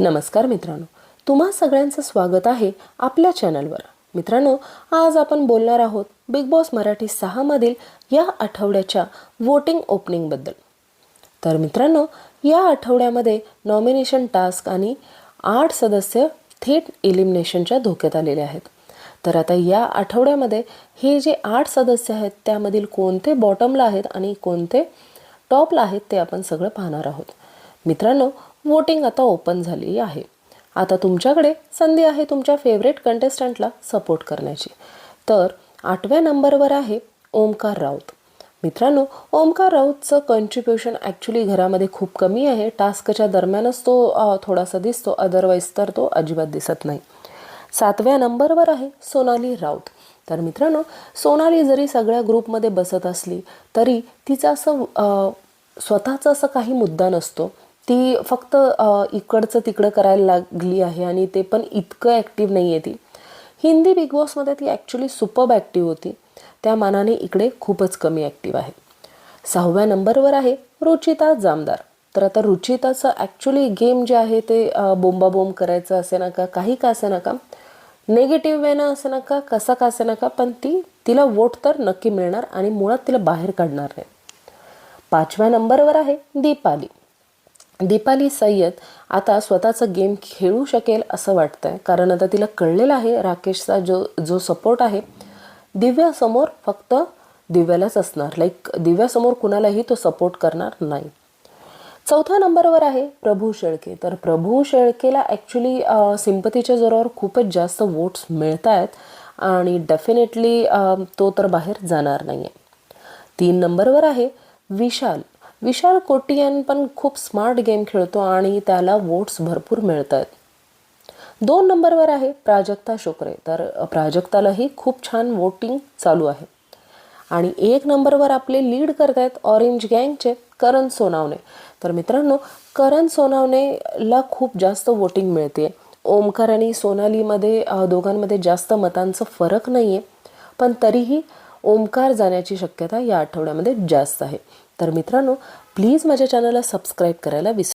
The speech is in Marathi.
नमस्कार मित्रांनो. तुम्हा सगळ्यांचं स्वागत आहे आपल्या चॅनलवर. मित्रांनो आज आपण बोलणार आहोत बिग बॉस मराठी सहामधील या आठवड्याच्या वोटिंग ओपनिंगबद्दल तर मित्रांनो या आठवड्यामध्ये नॉमिनेशन टास्क आणि आठ सदस्य थेट एलिमिनेशनच्या धोक्यात आलेले आहेत. तर आता या आठवड्यामध्ये हे जे आठ सदस्य आहेत त्यामधील कोणते बॉटमला आहेत आणि कोणते टॉपला आहेत ते आपण सगळं पाहणार आहोत. मित्रांनो वोटिंग आता ओपन झालेली आहे. आता तुमच्याकडे संधी आहे तुमच्या फेवरेट कंटेस्टंटला सपोर्ट करण्याची. तर आठव्या नंबरवर आहे ओमकार राऊत. मित्रांनो ओमकार राऊतचं कॉन्ट्रीब्युशन ॲक्च्युली घरामध्ये खूप कमी आहे. टास्कच्या दरम्यानच तो थोडासा दिसतो. अदरवाईज तर तो अजिबात दिसत नाही. सातव्या नंबरवर आहे सोनाली राऊत. तर मित्रांनो सोनाली जरी सगळ्या ग्रुपमध्ये बसत असली तरी तिचं असं स्वतःचा स्वतःचं असं काही मुद्दा नसतो. ती फक्त इकडचं तिकडं करायला लागली आहे आणि ते पण इतकं ॲक्टिव्ह नाही आहे ती. हिंदी बिग बॉसमध्ये ती ॲक्च्युली सुपब ॲक्टिव्ह होती. त्या मानाने इकडे खूपच कमी ॲक्टिव्ह आहे. सहाव्या नंबरवर आहे रुचिता जामदार. तर आता रुचिताचं ॲक्च्युली गेम जे आहे ते बोंबाबोंब करायचं असे नका काही का असे नका. नेगेटिव्ह वेनं असं नका कसा का असे नका पण ती तिला वोट तर नक्की मिळणार आणि मुळात तिला बाहेर काढणार नाही. पाचव्या नंबरवर आहे दीपाली. दीपाली सय्यद आता स्वतःचं गेम खेळू शकेल असं वाटतंय. कारण आता तिला कळलेलं आहे राकेशचा जो जो सपोर्ट आहे दिव्यासमोर फक्त दिव्यालाच असणार. लाईक दिव्यासमोर कुणालाही तो सपोर्ट करणार नाही. चौथ्या नंबरवर आहे प्रभू शेळके. तर प्रभू शेळकेला ॲक्च्युली सिंपतीच्या जोरावर खूपच जास्त वोट्स मिळत आहेत आणि डेफिनेटली तो तर बाहेर जाणार नाही आहे तीन नंबरवर आहे विशाल. विशाल कोटियन पण खूप स्मार्ट गेम खेळतो आणि त्याला वोट्स भरपूर मिळत आहेत दोन नंबरवर आहे प्राजक्ता शुक्रे. तर प्राजक्तालाही खूप छान वोटिंग चालू आहे. आणि एक नंबरवर आपले लीड करत आहेत ऑरेंज गँगचे करण सोनावणे. तर मित्रांनो करण सोनावणेला खूप जास्त वोटिंग मिळते ओमकार आणि सोनालीमध्ये दोघांमध्ये जास्त मतांचं फरक नाही आहे पण तरीही ओमकार जाण्याची शक्यता या आठवड्यामध्ये जास्त आहे. तर मित्रांनो प्लीज माझ्या चॅनलला सबस्क्राईब करायला विसरू